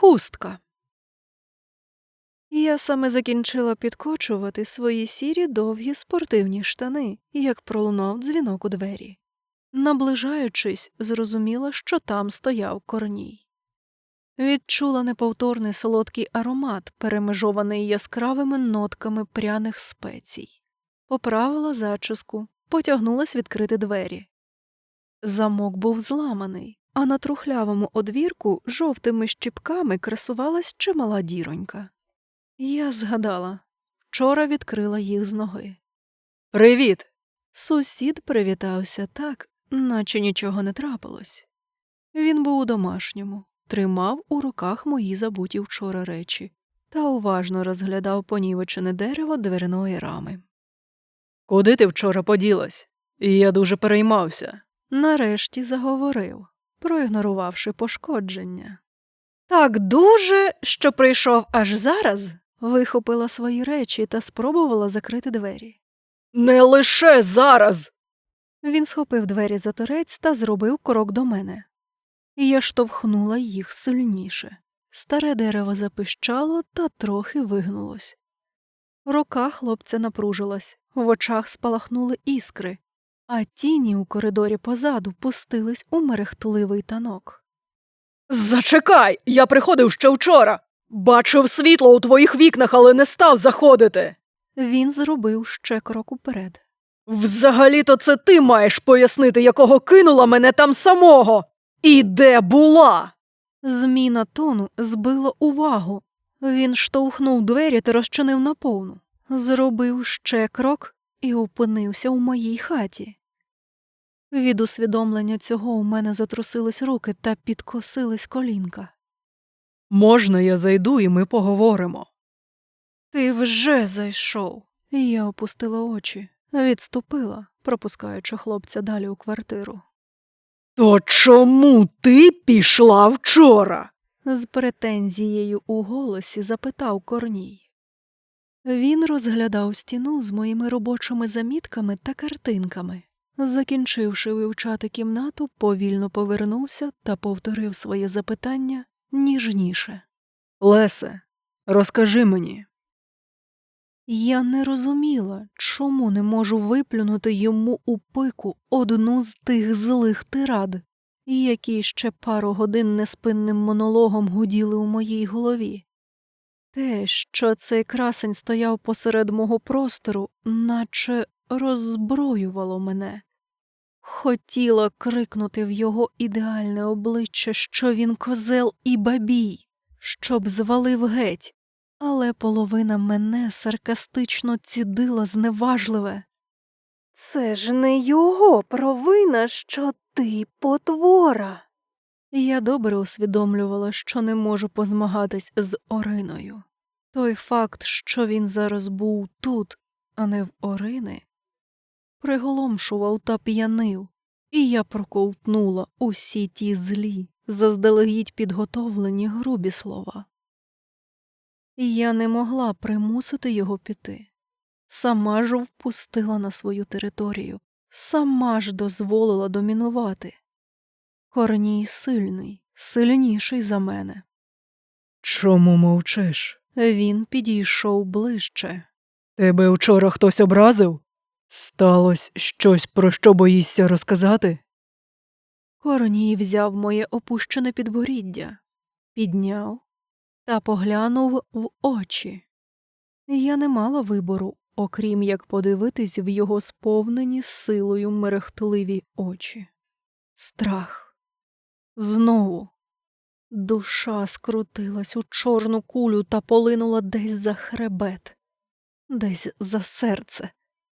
Хустка. Я саме закінчила підкочувати свої сірі довгі спортивні штани, як пролунав дзвінок у двері. Наближаючись, зрозуміла, що там стояв корній. Відчула неповторний солодкий аромат, перемежований яскравими нотками пряних спецій. Поправила зачіску, потягнулась відкрити двері. Замок був зламаний, а на трухлявому одвірку жовтими щіпками красувалась чимала діронька. Я згадала вчора відкрила їх з ноги. Привіт. Сусід привітався так, наче нічого не трапилось. Він був у домашньому, тримав у руках мої забуті вчора речі та уважно розглядав понівечене дерево дверної рами. Куди ти вчора поділась? Я дуже переймався. Нарешті заговорив, проігнорувавши пошкодження. Так дуже, що прийшов аж зараз, вихопила свої речі та спробувала закрити двері. Не лише зараз. Він схопив двері за торець та зробив крок до мене. Я штовхнула їх сильніше. Старе дерево запищало та трохи вигнулось. Рука хлопця напружилась, в очах спалахнули іскри, а тіні у коридорі позаду пустились у мерехтливий танок. Зачекай, я приходив ще вчора. Бачив світло у твоїх вікнах, але не став заходити. Він зробив ще крок уперед. Взагалі-то це ти маєш пояснити, якого кинула мене там самого. І де була? Зміна тону збила увагу. Він штовхнув двері та розчинив наповну. Зробив ще крок і опинився у моїй хаті. Від усвідомлення цього у мене затрусились руки та підкосились колінка. Можна я зайду і ми поговоримо. Ти вже зайшов. Я опустила очі, відступила, пропускаючи хлопця далі у квартиру. То чому ти пішла вчора? з претензією у голосі запитав Корній. Він розглядав стіну з моїми робочими замітками та картинками. Закінчивши вивчати кімнату, повільно повернувся та повторив своє запитання ніжніше. Лесе, розкажи мені. Я не розуміла, чому не можу виплюнути йому у пику одну з тих злих тирад, які ще пару годин неспинним монологом гуділи у моїй голові. Те, що цей красень стояв посеред мого простору, наче роззброювало мене. Хотіла крикнути в його ідеальне обличчя, що він козел і бабій, щоб звалив геть, але половина мене саркастично цідила зневажливе. Це ж не його провина, що ти потвора. Я добре усвідомлювала, що не можу позмагатись з Ориною. Той факт, що він зараз був тут, а не в Орини, приголомшував та п'янив, і я проковтнула усі ті злі, заздалегідь підготовлені грубі слова. Я не могла примусити його піти. Сама ж впустила на свою територію, сама ж дозволила домінувати. Корній сильний, сильніший за мене. Чому мовчиш? Він підійшов ближче. Тебе вчора хтось образив? Сталось щось, про що боїшся розказати? Корній взяв моє опущене підборіддя, підняв та поглянув в очі. Я не мала вибору, окрім як подивитись в його сповнені силою мерехтливі очі. Страх. Знову. Душа скрутилась у чорну кулю та полинула десь за хребет, десь за серце,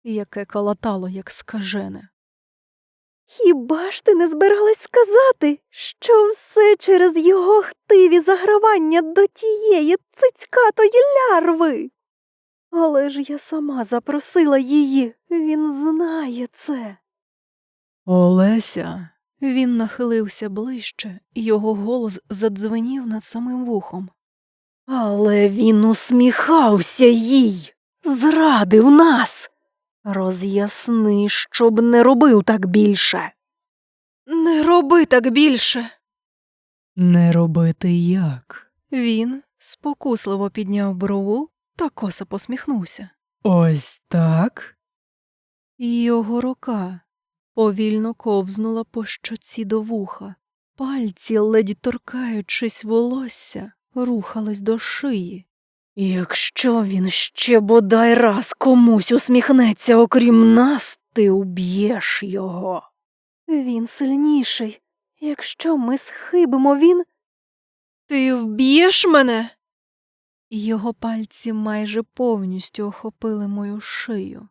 яке калатало, як скажене. Хіба ж ти не збиралась сказати, що все через його хтиві загравання до тієї цицькатої лярви? Але ж я сама запросила її, він знає це. Олеся. Він нахилився ближче, його голос задзвенів над самим вухом. Але він усміхався їй, зрадив нас. Роз'ясни, щоб не робив так більше. Не роби так більше. Не робити як? Він спокусливо підняв брову та косо посміхнувся. Ось так? Його рука повільно ковзнула по щоці до вуха. Пальці, ледь торкаючись волосся, рухались до шиї. Якщо він ще бодай раз комусь усміхнеться, окрім нас, ти уб'єш його. Він сильніший. Якщо ми схибимо, він. Ти вб'єш мене? Його пальці майже повністю охопили мою шию.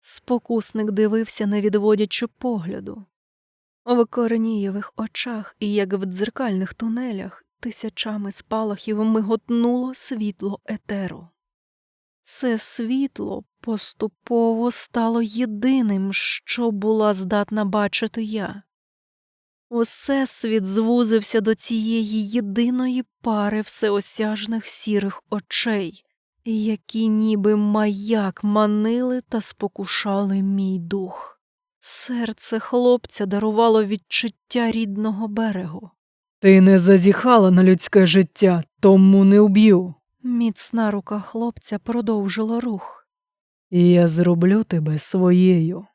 Спокусник дивився, не відводячи погляду. В корнієвих очах і як в дзеркальних тунелях тисячами спалахів миготнуло світло етеру. Це світло поступово стало єдиним, що була здатна бачити я. Всесвіт звузився до цієї єдиної пари всеосяжних сірих очей, які ніби маяк манили та спокушали мій дух. Серце хлопця дарувало відчуття рідного берегу. Ти не зазіхала на людське життя, тому не вб'ю. Міцна рука хлопця продовжила рух. І я зроблю тебе своєю.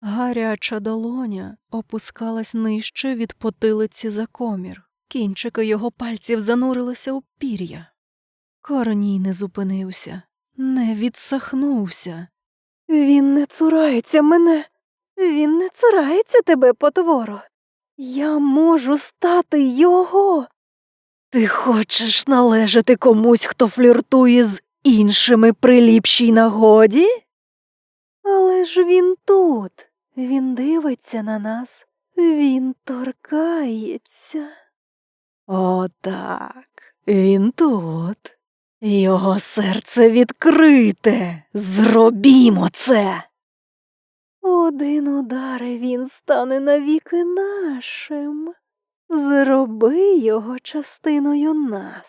Гаряча долоня опускалась нижче від потилиці за комір. Кінчики його пальців занурилися у пір'я. Корній не зупинився, не відсахнувся. Він не цурається мене. Він не цурається тебе, потворо. Я можу стати його. Ти хочеш належати комусь, хто фліртує з іншими при ліпшій нагоді? Але ж він тут. Він дивиться на нас. Він торкається. Отак. Він тут. Його серце відкрите. Зробімо це. Один удар і він стане навіки нашим. Зроби його частиною нас.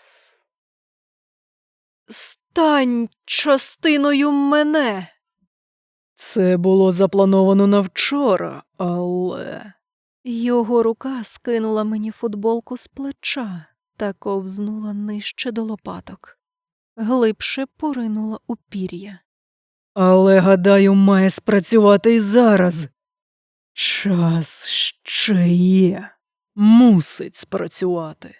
Стань частиною мене. Це було заплановано на вчора, але. Його рука скинула мені футболку з плеча та ковзнула нижче до лопаток. Глибше поринула у пір'я. Але, гадаю, має спрацювати і зараз. Час ще є. Мусить спрацювати.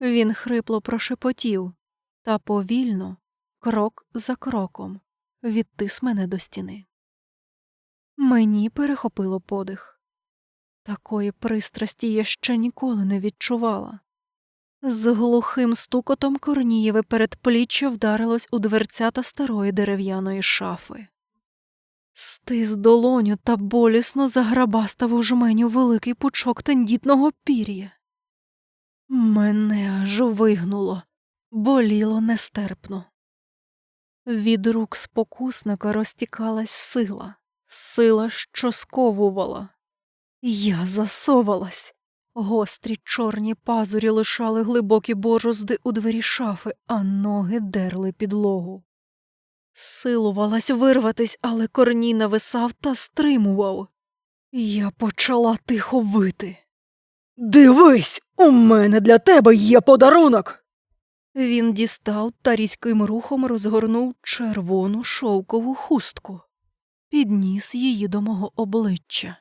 Він хрипло прошепотів та повільно, крок за кроком, відтис мене до стіни. Мені перехопило подих. Такої пристрасті я ще ніколи не відчувала. З глухим стукотом Корнієве передпліччя вдарилось у дверцята старої дерев'яної шафи. Стис долоню та болісно заграбастав у жменю великий пучок тендітного пір'я. Мене аж вигнуло, боліло нестерпно. Від рук спокусника розтікалась сила, сила, що сковувала. Я засовалась. Гострі чорні пазурі лишали глибокі борозди у двері шафи, а ноги дерли підлогу. Силувалась вирватись, але корній нависав та стримував. Я почала тихо вити. Дивись, у мене для тебе є подарунок. Він дістав та різким рухом розгорнув червону шовкову хустку, підніс її до мого обличчя.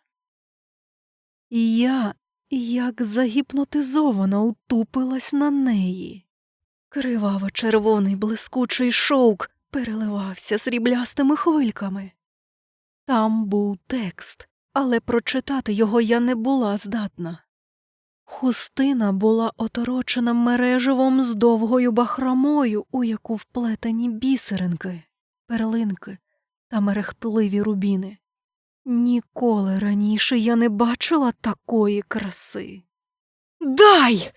Я, як загіпнотизована, утупилась на неї. Криваво червоний блискучий шовк переливався сріблястими хвильками. Там був текст, але прочитати його я не була здатна. Хустина була оторочена мереживом з довгою бахромою, у яку вплетені бісеринки, перлинки та мерехтливі рубіни. Ніколи раніше я не бачила такої краси. Дай!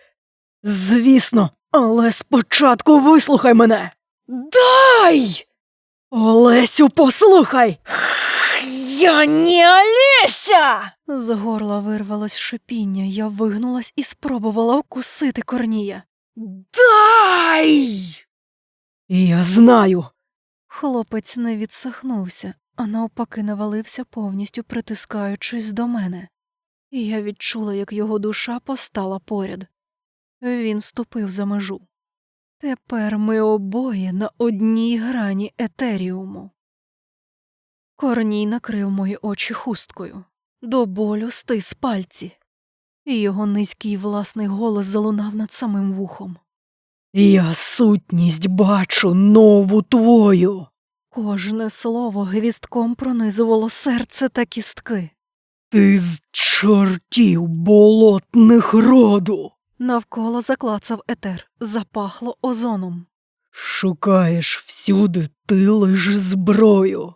Звісно, але спочатку вислухай мене. Дай! Олесю, послухай. Я не Олеся! З горла вирвалось шипіння, я вигнулась і спробувала вкусити корнія. Дай! Я знаю. Хлопець не відсахнувся, а навпаки навалився повністю притискаючись до мене. І я відчула, як його душа постала поряд. Він ступив за межу. Тепер ми обоє на одній грані етеріуму. Корній накрив мої очі хусткою, до болю стис пальці, і його низький власний голос залунав над самим вухом. Я сутність бачу нову твою. Кожне слово гвістком пронизувало серце та кістки. Ти з чортів болотних роду. Навколо заклацав етер, запахло озоном. Шукаєш всюди ти лиш зброю.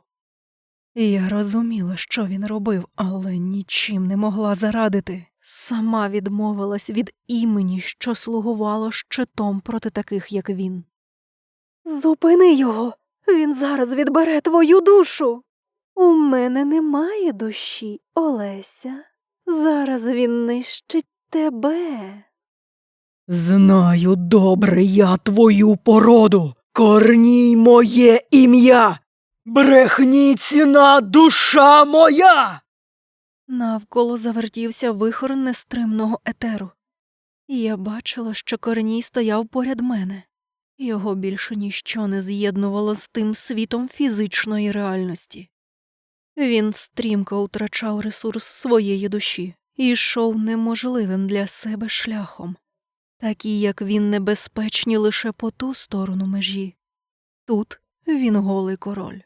І я розуміла, що він робив, але нічим не могла зарадити. Сама відмовилась від імені, що слугувало щитом проти таких, як він. Зупини його. Він зараз відбере твою душу. У мене немає душі, Олеся. Зараз він нищить тебе. Знаю добре я твою породу. Корній моє ім'я. Брехні ціна душа моя. Навколо завертівся вихор нестримного етеру. Я бачила, що Корній стояв поряд мене. Його більше ніщо не з'єднувало з тим світом фізичної реальності. Він стрімко втрачав ресурс своєї душі і йшов неможливим для себе шляхом, такі, як він небезпечні лише по ту сторону межі. Тут він голий король.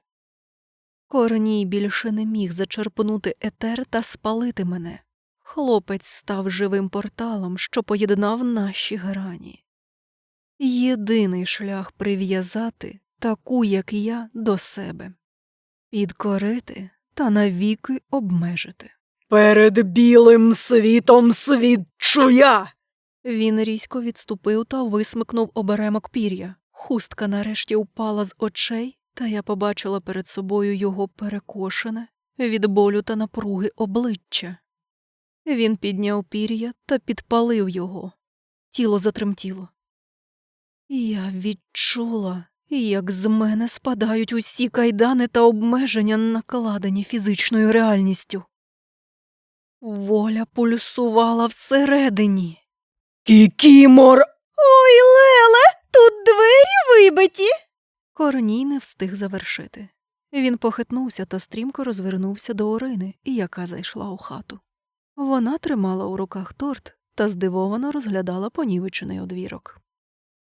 Корній більше не міг зачерпнути етер та спалити мене. Хлопець став живим порталом, що поєднав наші грані. Єдиний шлях прив'язати таку, як я, до себе, підкорити та навіки обмежити. Перед білим світом свідчу я. Він різко відступив та висмикнув оберемок пір'я. Хустка нарешті впала з очей, та я побачила перед собою його перекошене від болю та напруги обличчя. Він підняв пір'я та підпалив його. Тіло затремтіло. Я відчула, як з мене спадають усі кайдани та обмеження, накладені фізичною реальністю. Воля пульсувала всередині. Кікімор. Ой, Леле, тут двері вибиті. Корній не встиг завершити. Він похитнувся та стрімко розвернувся до Орини, яка зайшла у хату. Вона тримала у руках торт та здивовано розглядала понівечений одвірок.